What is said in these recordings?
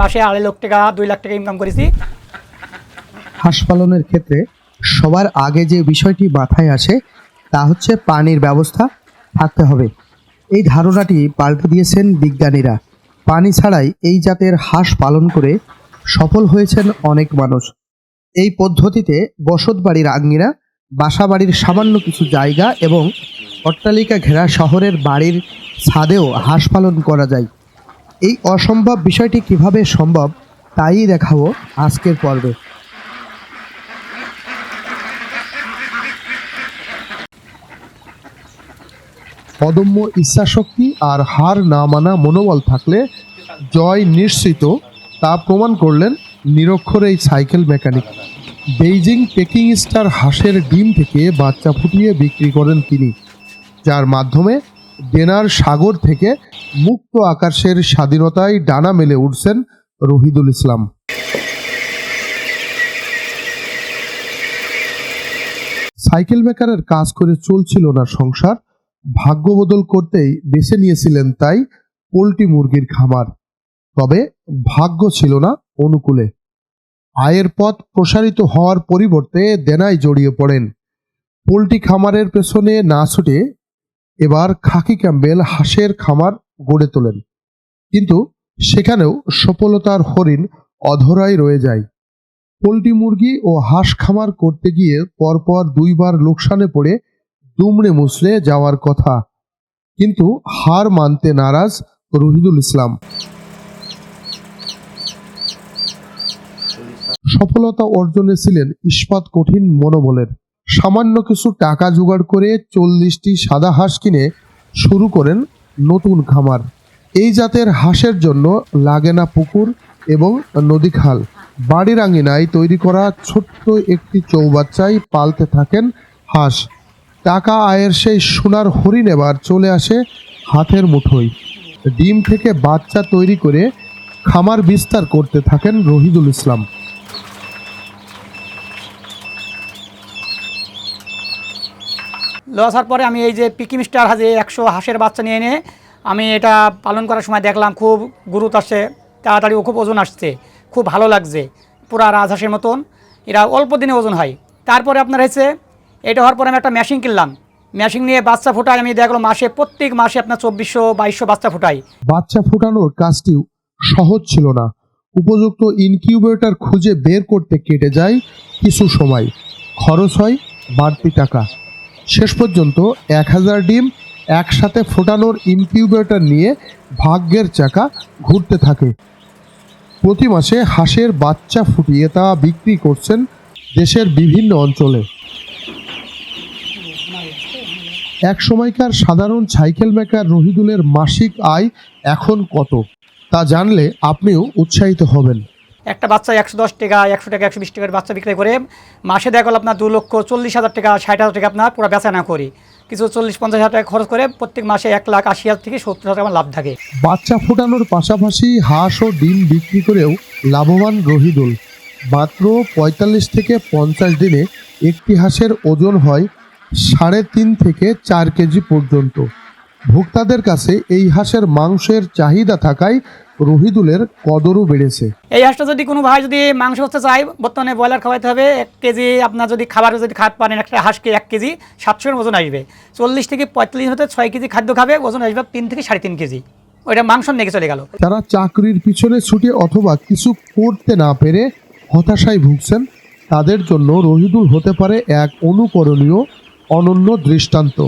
মাসে আড়াই লাখ টাকা, দুই লাখ টাকা ইনকাম করেছি। হাঁস পালনের ক্ষেত্রে সবার আগে যে বিষয়টি মাথায় আসে, তা হচ্ছে পানির ব্যবস্থা থাকতে হবে। এই ধারণাটি পাল্টে দিয়েছেন বিজ্ঞানীরা। পানি ছাড়াই এই জাতের হাঁস পালন করে সফল হয়েছেন অনেক মানুষ। এই পদ্ধতিতে বসত বাড়ির আঙ্গিনা, বাসা বাড়ির সামান্য কিছু জায়গা এবং অট্টালিকা ঘেরা শহরের বাড়ির ছাদেও হাঁস পালন করা যায়। এই অসম্ভব বিষয়টি কীভাবে সম্ভব তাই দেখাবো আজকের পর্বে। অদম্য ইচ্ছাশক্তি আর হার না মানা মনোবল থাকলে জয় নিশ্চিত, তা প্রমাণ করলেন নিরক্ষর এই cycle mechanic. Beijing Peking star হাঁসের ডিম থেকে বাচ্চা ফুটিয়ে বিক্রি করেন তিনি, যার মাধ্যমে ডেনার সাগর থেকে মুক্ত আকাশের স্বাধীনতায় ডানা মেলে উঠছেন রহিদুল ইসলাম। সাইকেল মেকারের কাজ করে চলছিল না সংসার, ভাগ্য বদল করতেই বেছে নিয়েছিলেন তাই পোলট্রি মুরগির খামার। তবে ভাগ্য ছিল না অনুকূলে। আয়ের পথ প্রসারিত হওয়ার পরিবর্তে দেনায় জড়িয়ে পড়েন। পোলট্রি খামারের পেছনে না ছুটে এবার খাকি ক্যাম্বেল হাঁসের খামার গড়ে তোলেন। কিন্তু সেখানেও সফলতার হরিণ অধরাই রয়ে যায়। পোলট্রি মুরগি ও হাঁস খামার করতে গিয়ে পরপর দুইবার লোকসানে পড়ে দুমড়ে মুচড়ে যাওয়ার কথা। কিন্তু হার মানতে নারাজ রহিদুল ইসলাম। সফলতা অর্জনে ছিলেন ইস্পাত কঠিন মনোবলের। সামান্য কিছু টাকা জোগাড় করে চল্লিশটি সাদা হাঁস কিনে শুরু করেন নতুন খামার। এই জাতের হাঁসের জন্য লাগে না পুকুর এবং নদী খাল। বাড়ির আঙিনায় তৈরি করা ছোট্ট একটি চৌবাচ্চায় পালতে থাকেন হাঁস। টাকা আয়ের সেই সোনার হরিণ এবার চলে আসে হাতের মুঠোয়। ডিম থেকে বাচ্চা তৈরি করে খামার বিস্তার করতে থাকেন রহিদুল ইসলাম। হওয়ার পরে আমি এই যে পিকি মিস্টার হাজে একশো হাঁসের বাচ্চা নিয়ে এনে আমি এটা পালন করার সময় দেখলাম, খুব গুরুত্ব আসছে, তাড়াতাড়ি খুব ওজন আসছে, খুব ভালো লাগছে, পুরা রাজহাঁসের মতন। এরা অল্প দিনে ওজন হয়। তারপরে আপনার হয়েছে, এটা হওয়ার পরে আমি একটা মেশিন কিনলাম। মেশিন নিয়ে বাচ্চা ফোটাই, আমি দেখলাম মাসে, প্রত্যেক মাসে আপনার চব্বিশশো বাইশশো বাচ্চা ফোটাই। বাচ্চা ফোটানোর কাজটি সহজ ছিল না। উপযুক্ত ইনকিউবেটর খুঁজে বের করতে কেটে যায় কিছু সময়। খরচ হয় বাড়তি টাকা। শেষ পর্যন্ত এক হাজার ডিম একসাথে ফোটানোর ইনকিউবেটর নিয়ে ভাগ্যের চাকা ঘুরতে থাকে। প্রতি মাসে হাঁসের বাচ্চা ফুটিয়ে তা বিক্রি করছেন দেশের বিভিন্ন অঞ্চলে। এক সময়কার সাধারণ সাইকেল মেকার রহিদুলের মাসিক আয় এখন কত? তা জানলে আপনিও উৎসাহিত হবেন। একটা বাচ্চা একশো দশ টাকা, একশো টাকা, একশো বিশ টাকার বাচ্চা বিক্রি করে, মাসে দেখা গেলো আপনার দু লক্ষ চল্লিশ হাজার টাকা, ষাট হাজার টাকা আপনার পুরো বেচা না করি। কিছু চল্লিশ, পঞ্চাশ হাজার টাকা খরচ করে প্রত্যেক মাসে এক লাখ আশি হাজার থেকে সত্তর হাজার টাকা লাভ থাকে। বাচ্চা ফোটানোর পাশাপাশি হাঁস ও ডিম বিক্রি করেও লাভবান রহিদুল। মাত্র পঁয়তাল্লিশ থেকে পঞ্চাশ দিনে একটি হাঁসের ওজন হয় সাড়ে তিন থেকে চার কেজি পর্যন্ত। ভোক্তাদের কাছে এই হাঁসের মাংসের চাহিদা থাকায় রহিদুলের কদরও বেড়েছে। এই হাঁসটা যদি কোনো ভাই যদি মাংস হতে চায় বর্তমানে ব্রয়লার খাওয়াইতে হবে এক কেজি আপনার যদি খাবার যদি খাওয়াতে পারেন একটা হাঁসকে এক কেজি সাতশোর ওজন আসবে। চল্লিশ থেকে পঁয়তাল্লিশ হতে ছয় কেজি খাদ্য খাবে ওজন আসবে তিন থেকে সাড়ে তিন কেজি। ওইটা মাংস নিয়ে চলে গেল। যারা চাকরির পিছনে ছুটে অথবা কিছু করতে না পেরে হতাশায় ভুগছেন। তাদের জন্য রহিদুল হতে পারে এক অনুকরণীয় অনন্য দৃষ্টান্ত।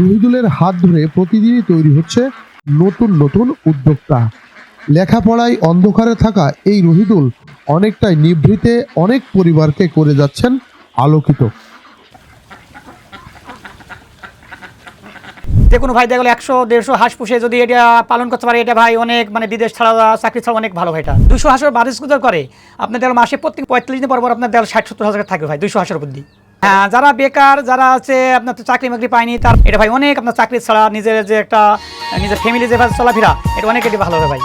রহিদুলের হাত ধরে প্রতিদিনই তৈরি হচ্ছে নতুন নতুন উদ্যোক্তা। লেখাপড়ায় অন্ধকারে থাকা এই রহিদুল অনেকটাই নিভৃতে অনেক পরিবারকে করে যাচ্ছেন আলোকিত। যে কোনো ভাই দেখল একশো, দেড়শো হাঁস পুষে যদি এটা পালন করতে পারে, এটা ভাই অনেক মানে বিদেশ ছাড়া চাকরি ছাড়া অনেক ভালো ভাই এটা। দুশো হাঁসের বারিশ গুজর করে। আপনার দেখল মাসে প্রত্যেক পঁয়তাল্লিশ দিন পর আপনার দেখল ষাট, সত্তর হাজার থাকবে ভাই, দুশো হাঁসের দিয়ে। হ্যাঁ যারা বেকার, যারা আছে, আপনার তো চাকরি বাকরি পায়নি, তার এটা ভাই অনেক আপনার চাকরি ছাড়া, নিজের যে একটা, নিজের ফ্যামিলি যেভাবে চলাফেরা, এটা অনেক এটি ভালো হবে ভাই।